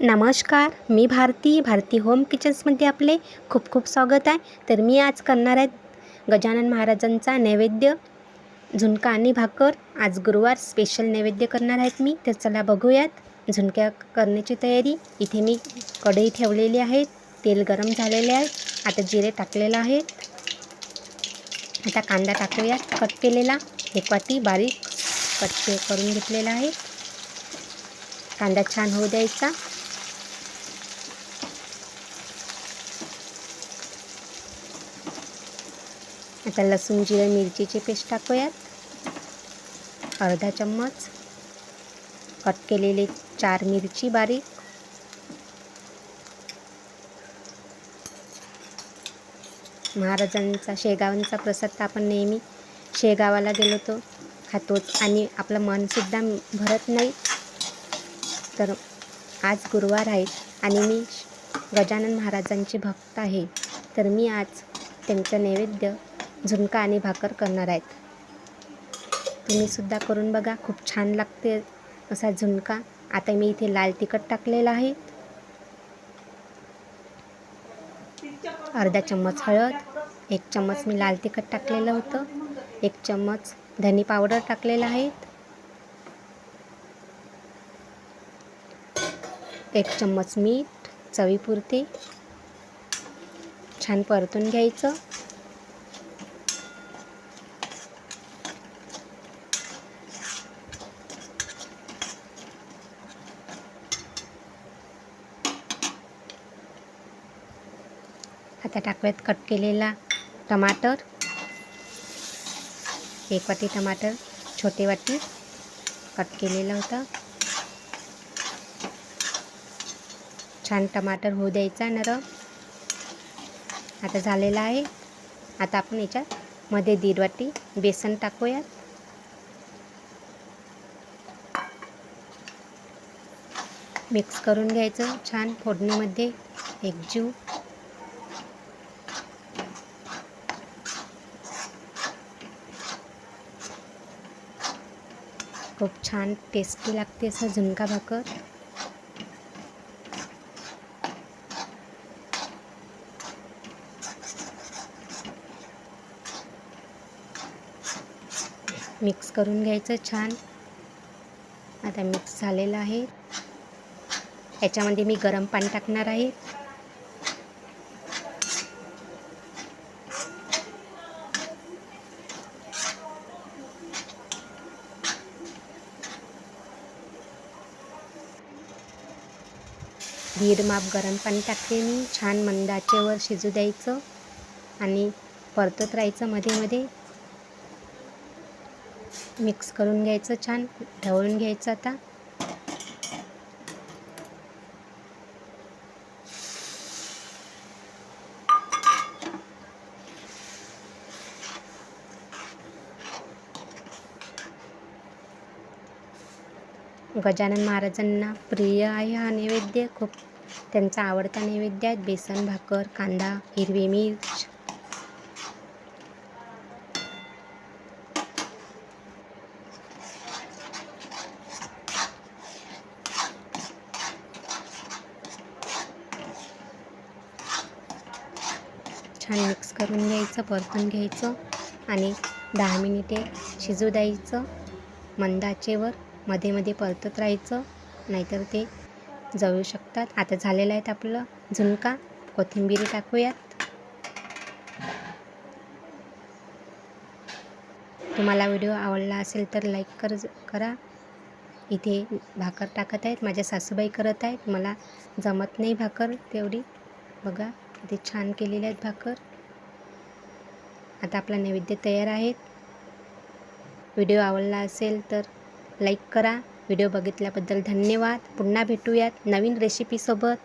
नमस्कार मी भारती भारती होम किचन्समध्ये आपले खूप खूप स्वागत आहे. तर मी आज करणार आहे गजानन महाराजांचा नैवेद्य झुणका आणि भाकर. आज गुरुवार स्पेशल नैवेद्य करणार आहेत मी. तर चला बघूयात. झुणक्या करण्याची तयारी. इथे मी कढई ठेवलेली आहे. तेल गरम झालेले आहे. आता जिरे टाकलेलं आहे आता कांदा टाकूयात. कट केलेला. एक वाटी बारीक कट करून घेतलेला आहे. कांदा छान होऊ द्यायचा. आता लसूण जिरे मिरचीची पेस्ट टाकूयात. अर्धा चम्मच. कट केलेले चार मिरची बारीक. महाराजांचा शेगावांचा प्रसाद तर आपण नेहमी शेगावाला गेलो तो खातोच. आणि आपलं मनसुद्धा भरत नाही. तर आज गुरुवार आहे आणि मी गजानन महाराजांची भक्त आहे. तर मी आज त्यांचं नैवेद्य झुणका आणि भाकर करणार आहेत. तुम्हीसुद्धा करून बघा खूप छान लागते असा झुणका. आता मी इथे लाल तिखट टाकलेलं आहे. अर्धा चम्मच हळद एक चम्मच मी लाल तिखट टाकलेलं होतं. एक चम्मच धनी पावडर टाकलेलं आहे. एक चम्मच मीठ चवीपुरते. छान परतून घ्यायचं. आता टाकूयात कट केलेला टमाटर. एक वाटी टमाटर छोटे वाटी. कट केलेला होता. छान टमाटर होऊ द्यायचा नरम. आता झालेला आहे. आता आपण याच्यात मध्ये दीड वाटी बेसन टाकूयात. मिक्स करून घ्यायचं छान फोडणीमध्ये. एकजीव खूप छान टेस्टी लागते असं झुणका भाकर. मिक्स करून घ्यायचं छान. आता मिक्स झालेलं आहे. याच्यामध्ये मी गरम पाणी टाकणार आहे. दीड माप गरम पाणी टाकते मी छान मंद आचेवर शिजू द्यायचं आणि परतत राहायचं मध्ये मध्ये. मिक्स करून घ्यायचं छान ढवळून घ्यायचं आता. गजानन महाराजांना प्रिय आहे हा नैवेद्य. खूप त्यांचा आवडता नैवेद्य आहे बेसन भाकर कांदा हिरवी मिर्च. छान मिक्स करून घ्यायचं परतून घ्यायचं आणि दहा मिनिटे शिजू द्यायचं. मंदाचेवर मध्ये मध्ये परतत राहायचं. नाहीतर ते जळू शकतात. आता झालेलं आहेत आपलं झुणका कोथिंबीर टाकूयात. तुम्हाला व्हिडिओ आवडला असेल तर लाईक कर करा. इथे भाकर टाकत आहेत. माझ्या सासूबाई करत आहेत. मला जमत नाही भाकर तेवढी. बघा इथे छान केलेले आहेत भाकर. आता आपला नैवेद्य तयार आहेत व्हिडिओ आवडला असेल तर लाईक करा. व्हिडिओ बघितल्याबद्दल धन्यवाद. पुन्हा भेटूयात नवीन रेसिपीसोबत